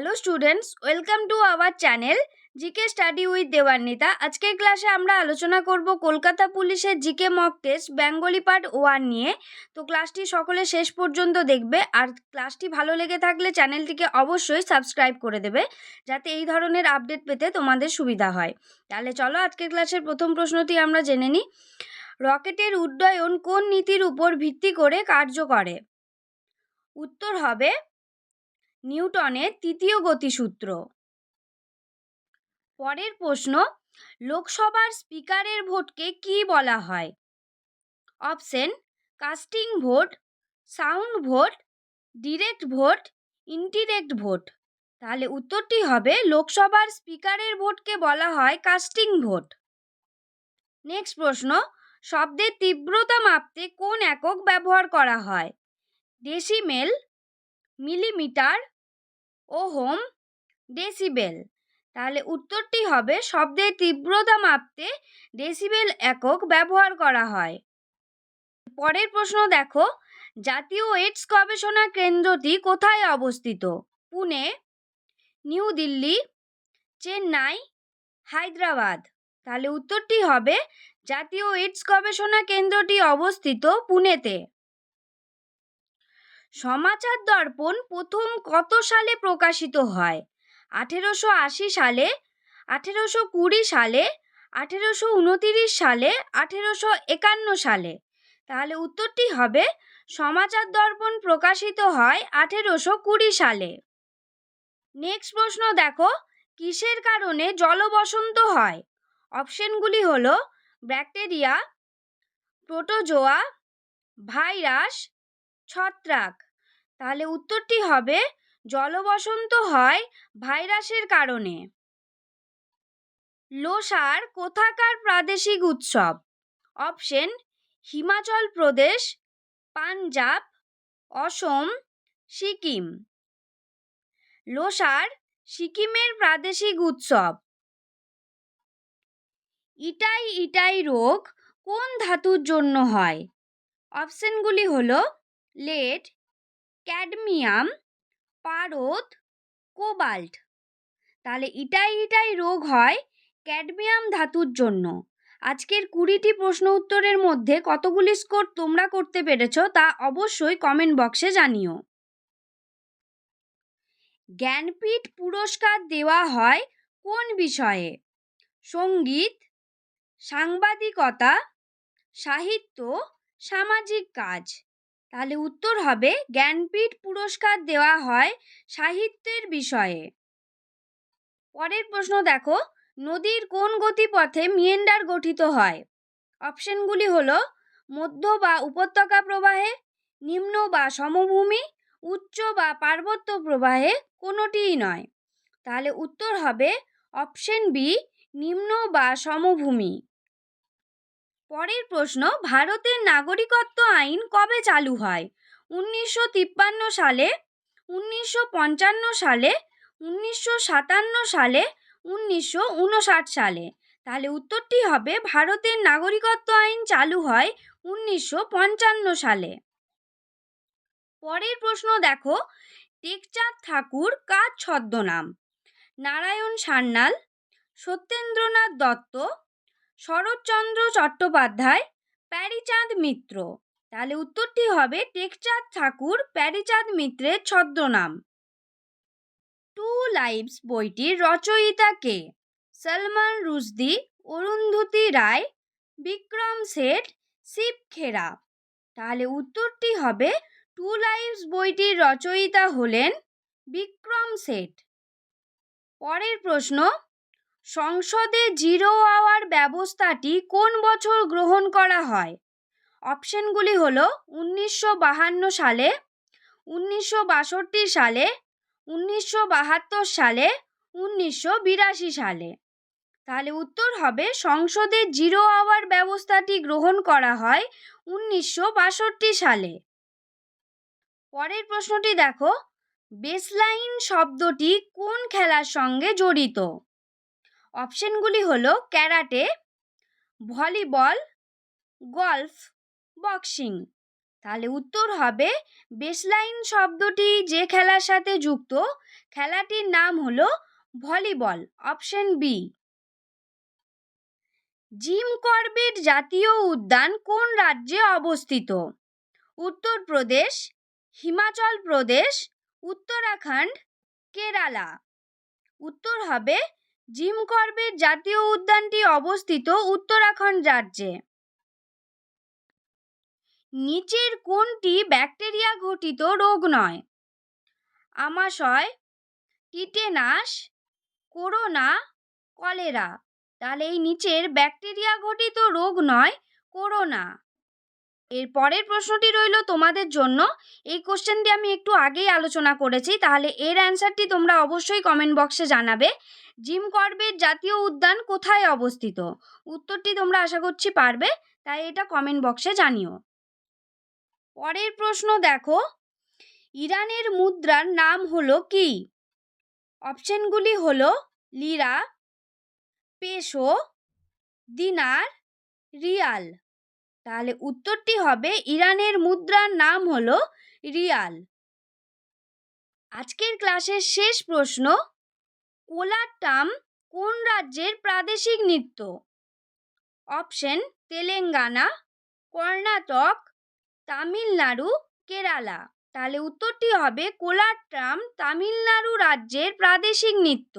Hello students welcome to our channel GK study with Debanwita আজকের ক্লাসে আমরা আলোচনা করব কলকাতা পুলিশের GK mock test Bengali part one নিয়ে। তো ক্লাসটি সকলে শেষ পর্যন্ত দেখবে, আর ক্লাসটি ভালো লেগে থাকলে চ্যানেলটিকে অবশ্যই সাবস্ক্রাইব করে দেবে, যাতে এই ধরনের আপডেট পেতে তোমাদের সুবিধা হয়। তাহলে চলো আজকের ক্লাসের প্রথম প্রশ্নটি আমরা জেনে নিই। রকেটের উড্ডয়ন কোন নীতির উপর ভিত্তি করে কার্য করে? উত্তর হবে নিউটনের তৃতীয় গতিসূত্র। পরের প্রশ্ন, লোকসভার স্পিকারের ভোটকে কি বলা হয়? Option, casting vote, sound vote, direct vote, indirect vote. তাহলে উত্তরটি হবে, লোকসভার স্পিকারের ভোটকে বলা হয় কাস্টিং ভোট। নেক্সট প্রশ্ন, শব্দের তীব্রতা মাপতে কোন একক ব্যবহার করা হয়? Decimal, millimetre ohm decibel. তাহলে উত্তরটি হবে শব্দের তীব্রতা মাপতে ডেসিবেল একক ব্যবহার করা হয়। পরের প্রশ্ন দেখো, জাতীয় এইডস গবেষণা কেন্দ্রটি কোথায় অবস্থিত? পুনে, নিউ দিল্লি, চেন্নাই, হায়দ্রাবাদ। তাহলে উত্তরটি হবে, জাতীয় এইডস গবেষণা কেন্দ্রটি অবস্থিত পুনেতে। সমাচার দর্পণ প্রথম কত সালে প্রকাশিত হয়? আঠেরোশো আশি সালে, আঠেরোশো কুড়ি সালে, আঠেরোশো উনতিরিশ সালে, আঠেরোশো একান্ন সালে। তাহলে উত্তরটি হবে, সমাচার দর্পণ প্রকাশিত হয় আঠেরোশো কুড়ি সালে। নেক্সট প্রশ্ন দেখো, কিসের কারণে জলবসন্ত হয়? অপশনগুলি হলো, ব্যাকটেরিয়া, প্রোটোজোয়া, ভাইরাস ছত্রাক। তাহলে উত্তরটি হবে, জলবসন্ত হয় ভাইরাসের কারণে। লোসার কোথাকার প্রাদেশিক উৎসব? অপশন, হিমাচল প্রদেশ, পাঞ্জাব, অসম, সিকিম। লোসার সিকিমের প্রাদেশিক উৎসব। ইটাই ইটাই রোগ কোন ধাতুর জন্য হয়? অপশনগুলি হলো লেড, ক্যাডমিয়াম, পারদ, কোবাল্ট। তাহলে ইটাই ইটাই রোগ হয় ক্যাডমিয়াম ধাতুর জন্য। আজকের কুড়িটি প্রশ্ন উত্তরের মধ্যে কতগুলি স্কোর তোমরা করতে পেরেছ তা অবশ্যই কমেন্ট বক্সে জানিও। জ্ঞানপীঠ পুরস্কার দেওয়া হয় কোন বিষয়ে? সংগীত, সাংবাদিকতা, সাহিত্য, সামাজিক কাজ। তাহলে উত্তর হবে জ্ঞানপীঠ পুরস্কার দেওয়া হয় সাহিত্যের বিষয়ে। পরের প্রশ্ন দেখো, নদীর কোন গতিপথে মিয়েন্ডার গঠিত হয়? অপশনগুলি হল, মধ্য বা উপত্যকা প্রবাহে, নিম্ন বা সমভূমি, উচ্চ বা পার্বত্য প্রবাহে কোনোটিই নয়। তাহলে উত্তর হবে অপশন বি, নিম্ন বা সমভূমি। পরের প্রশ্ন, ভারতের নাগরিকত্ব আইন কবে চালু হয়? উনিশশো তিপ্পান্ন সালে, উনিশশো পঞ্চান্ন সালে, উনিশশো সাতান্ন সালে, উনিশশো উনষাট সালে। তাহলে উত্তরটি হবে, ভারতের নাগরিকত্ব আইন চালু হয় উনিশশো পঞ্চান্ন সালে। পরের প্রশ্ন দেখো, টেকচাঁদ ঠাকুর কার ছদ্মনাম? নারায়ণ সান্যাল, সত্যেন্দ্রনাথ দত্ত শরৎচন্দ্র চট্টোপাধ্যায়, প্যারিচাঁদ মিত্র। তাহলে উত্তরটি হবে টেকচাঁদ ঠাকুর, প্যারিচাঁদ মিত্রের ছদ্মনাম। টু লাইভস বইটির রচয়িতা কে? সলমান রুশদি, অরুন্ধতী রায়, বিক্রম শেঠ শিব খেরা। তাহলে উত্তরটি হবে টু লাইভস বইটির রচয়িতা হলেন বিক্রম শেঠ পরের প্রশ্ন সংসদে জিরো আওয়ার ব্যবস্থাটি কোন বছর গ্রহণ করা হয়? অপশনগুলি হল উনিশশো বাহান্ন সালে, উনিশশো বাষট্টি সালে, উনিশশো বাহাত্তর সালে, উনিশশো বিরাশি সালে। তাহলে উত্তর হবে সংসদে জিরো আওয়ার ব্যবস্থাটি গ্রহণ করা হয় উনিশশো বাষট্টি সালে। পরের প্রশ্নটি দেখো বেসলাইন শব্দটি কোন খেলার সঙ্গে জড়িত? অপশনগুলি হলো ক্যারাটে, ভলিবল, গলফ, বক্সিং। তাহলে উত্তর হবে বেসলাইন শব্দটি যে খেলার সাথে যুক্ত, খেলাটির নাম হলো volleyball, option B Jim Corbett জাতীয় উদ্যান কোন রাজ্যে অবস্থিত? উত্তরপ্রদেশ হিমাচল প্রদেশ, উত্তরাখণ্ড, কেরালা। উত্তর হবে জিম করবেট জাতীয় উদ্যানটি অবস্থিত উত্তরাখণ্ড রাজ্যে। নিচের কোনটি ব্যাকটেরিয়া ঘটিত রোগ নয়। আমাশয়, টিটেনাস, করোনা, কলেরা তাহলে এই নিচের ব্যাকটেরিয়া ঘটিত রোগ নয়, করোনা। এর পরের প্রশ্নটি রইল তোমাদের জন্য। এই কোশ্চেনটি আমি একটু আগেই আলোচনা করেছি, তাহলে এর অ্যান্সারটি তোমরা অবশ্যই কমেন্ট বক্সে জানাবে। জিম করবেট জাতীয় উদ্যান কোথায় অবস্থিত? উত্তরটি তোমরা আশা করছি পারবে, তাই এটা কমেন্ট বক্সে জানিও। পরের প্রশ্ন দেখো, ইরানের মুদ্রার নাম হলো কি? অপশনগুলি হলো লিরা পেসো দিনার, রিয়াল। তাহলে উত্তরটি হবে ইরানের মুদ্রার নাম হলো রিয়াল। আজকের ক্লাসের শেষ প্রশ্ন কোলাট্টাম কোন রাজ্যের প্রাদেশিক নৃত্য? অপশন, তেলেঙ্গানা, কর্ণাটক, তামিলনাড়ু, কেরালা। তাহলে উত্তরটি হবে কোলাট্টাম তামিলনাড়ু রাজ্যের প্রাদেশিক নৃত্য।